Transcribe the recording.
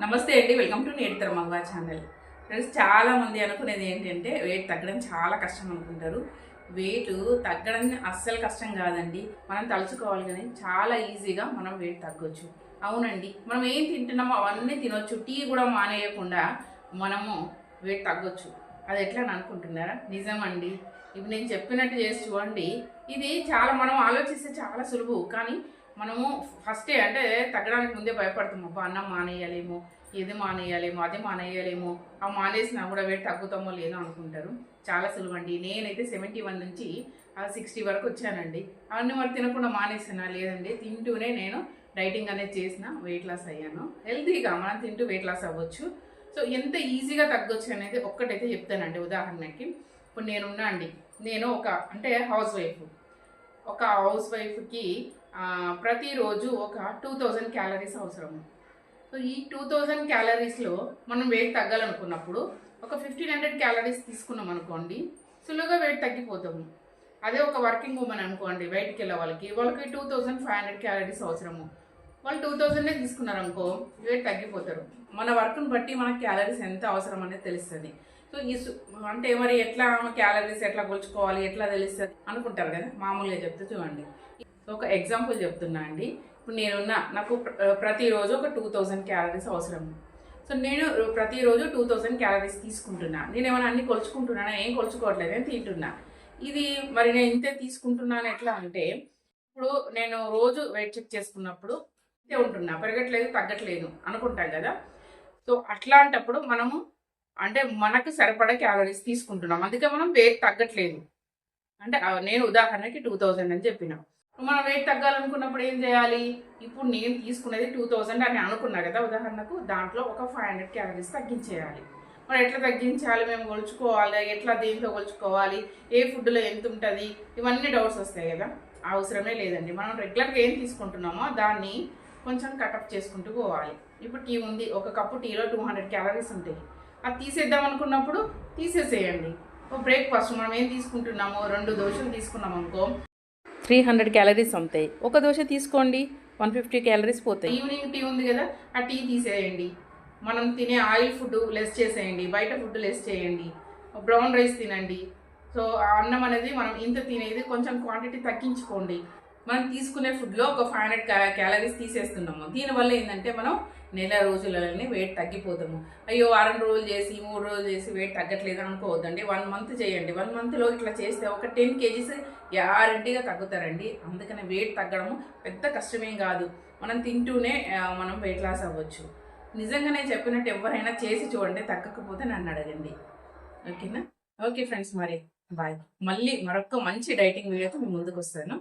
నమస్తే అండి welcome to నేటి మగవా ఛానల్. ఫ్రెండ్స్ చాలామంది అనుకునేది ఏంటంటే వెయిట్ తగ్గడం చాలా కష్టం అనుకుంటారు. వెయిట్ తగ్గడం అస్సలు కష్టం కాదండి. మనం తలుచుకోవాలి కానీ చాలా ఈజీగా మనం వెయిట్ తగ్గొచ్చు. అవునండి మనం ఏం తింటున్నామో అవన్నీ తినొచ్చు. టీ కూడా మానేయకుండా మనము వెయిట్ తగ్గొచ్చు. అది ఎట్లా అని అనుకుంటున్నారా? నిజమండి. ఇప్పుడు నేను చెప్పినట్టు చేసి చూడండి ఇది చాలా మనం ఆలోచిస్తే చాలా సులువు. కానీ మనము ఫస్టే అంటే తగ్గడానికి ముందే భయపడతాం. అబ్బా అన్నం మానేయాలేమో ఇది మానేయాలేమో అది మానేయాలేమో. ఆ మానేసినా కూడా వేడి తగ్గుతామో లేదో అనుకుంటారు. చాలా సులువండి. నేనైతే సెవెంటీ వన్ నుంచి సిక్స్టీ వరకు వచ్చానండి. అవన్నీ మరి తినకుండా మానేసినా లేదండి. తింటూనే నేను డైటింగ్ అనేది చేసిన వెయిట్ లాస్ అయ్యాను. హెల్తీగా మనం తింటూ వెయిట్ లాస్ అవ్వచ్చు. సో ఎంత ఈజీగా తగ్గొచ్చు అనేది ఒక్కటైతే చెప్తానండి ఉదాహరణకి. ఇప్పుడు నేనున్నా అండి. నేను ఒక అంటే హౌస్ వైఫ్ ఒక హౌస్ వైఫ్కి ప్రతిరోజు ఒక టూ థౌజండ్ క్యాలరీస్ అవసరము సో ఈ టూ థౌజండ్ క్యాలరీస్లో మనం వెయిట్ తగ్గాలనుకున్నప్పుడు ఒక ఫిఫ్టీన్ హండ్రెడ్ క్యాలరీస్ తీసుకున్నాం అనుకోండి సులువుగా వెయిట్ తగ్గిపోతాము. అదే ఒక వర్కింగ్ ఉమెన్ అనుకోండి బయటికి వెళ్ళే వాళ్ళకి వాళ్ళకి two thousand five hundred calories అవసరము. వాళ్ళు టూ థౌజండే తీసుకున్నారు అనుకో వెయిట్ తగ్గిపోతారు. మన వర్క్ని బట్టి మన క్యాలరీస్ ఎంత అవసరం అనేది తెలుస్తుంది. సో ఈ అంటే మరి ఎట్లా క్యాలరీస్ ఎట్లా కొలుచుకోవాలి ఎట్లా తెలుస్తుంది అనుకుంటారు కదా? మామూలుగా చెప్తే చూడండి. ఒక ఎగ్జాంపుల్ చెప్తున్నా అండి. ఇప్పుడు నేనున్న నాకు ప్రతిరోజు ఒక టూ థౌజండ్ క్యాలరీస్ అవసరం. సో నేను ప్రతిరోజు టూ థౌజండ్ క్యాలరీస్ తీసుకుంటున్నా. నేను ఏమైనా అన్ని కొలుచుకుంటున్నానా? ఏం కొలుచుకోవట్లేదు నేను తింటున్నా. ఇది మరి నేను ఇంతే తీసుకుంటున్నాను ఎట్లా అంటే ఇప్పుడు నేను రోజు వెయిట్ చెక్ చేసుకున్నప్పుడు ఇంతే ఉంటున్నా. పెరగట్లేదు తగ్గట్లేదు అనుకుంటాం కదా. సో అట్లాంటప్పుడు మనము అంటే మనకు సరిపడా క్యాలరీస్ తీసుకుంటున్నాం. అందుకే మనం వెయిట్ తగ్గట్లేదు. అంటే నేను ఉదాహరణకి టూ థౌజండ్ అని చెప్పిన. మనం వెయిట్ తగ్గాలనుకున్నప్పుడు ఏం చేయాలి? ఇప్పుడు నేను తీసుకునేది టూ థౌజండ్ అని అనుకున్నా కదా ఉదాహరణకు దాంట్లో ఒక ఫైవ్ హండ్రెడ్ క్యాలరీస్ తగ్గించేయాలి. మరి ఎట్లా తగ్గించాలి? మేము కొలుచుకోవాలి ఎట్లా దేంట్లో కొలుచుకోవాలి? ఏ ఫుడ్లో ఎంత ఉంటుంది? ఇవన్నీ డౌట్స్ వస్తాయి కదా. అవసరమే లేదండి. మనం రెగ్యులర్గా ఏం తీసుకుంటున్నామో దాన్ని కొంచెం కటప్ చేసుకుంటూ పోవాలి. ఇప్పుడు టీ ఉంది ఒక కప్పు టీలో టూ హండ్రెడ్ క్యాలరీస్ ఉంటాయి. అది తీసేద్దాం అనుకున్నప్పుడు తీసేసేయండి. బ్రేక్ఫాస్ట్ మనం ఏం తీసుకుంటున్నామో? రెండు దోశలు తీసుకున్నాం అనుకో. త్రీ హండ్రెడ్ క్యాలరీస్ ఉంటాయి. ఒక దోశ తీసుకోండి వన్ ఫిఫ్టీ క్యాలరీస్ పోతాయి. ఈవినింగ్ టీ ఉంది కదా ఆ టీ తీసేయండి. మనం తినే ఆయిల్ ఫుడ్ లెస్ చేసేయండి బయట ఫుడ్ లెస్ చేయండి. బ్రౌన్ రైస్ తినండి. సో ఆ అన్నం అనేది మనం ఇంత తినేది కొంచెం క్వాంటిటీ తగ్గించుకోండి. మనం తీసుకునే ఫుడ్లో ఒక ఫైవ్ హండ్రెడ్ క్యాలరీస్ తీసేస్తున్నాము. దీనివల్ల ఏంటంటే మనం నెల రోజులలోనే వెయిట్ తగ్గిపోతాము. అయ్యో వారం రోజులు చేసి మూడు రోజులు చేసి వెయిట్ తగ్గట్లేదు అనుకోవద్దండి. వన్ మంత్ చేయండి. వన్ మంత్లో ఇట్లా చేస్తే ఒక టెన్ కేజీస్ గ్యారంటీగా తగ్గుతారండి. అందుకనే వెయిట్ తగ్గడము పెద్ద కష్టమేం కాదు. మనం తింటూనే మనం వెయిట్ లాస్ అవ్వచ్చు. నిజంగానే చెప్పినట్టు ఎవరైనా చేసి చూడండి తగ్గకపోతే నన్ను అడగండి. ఓకేనా? ఓకే ఫ్రెండ్స్ మరి. బాయ్. మళ్ళీ మరొక మంచి డైటింగ్ వీడియోతో మీ ముందుకు వస్తాను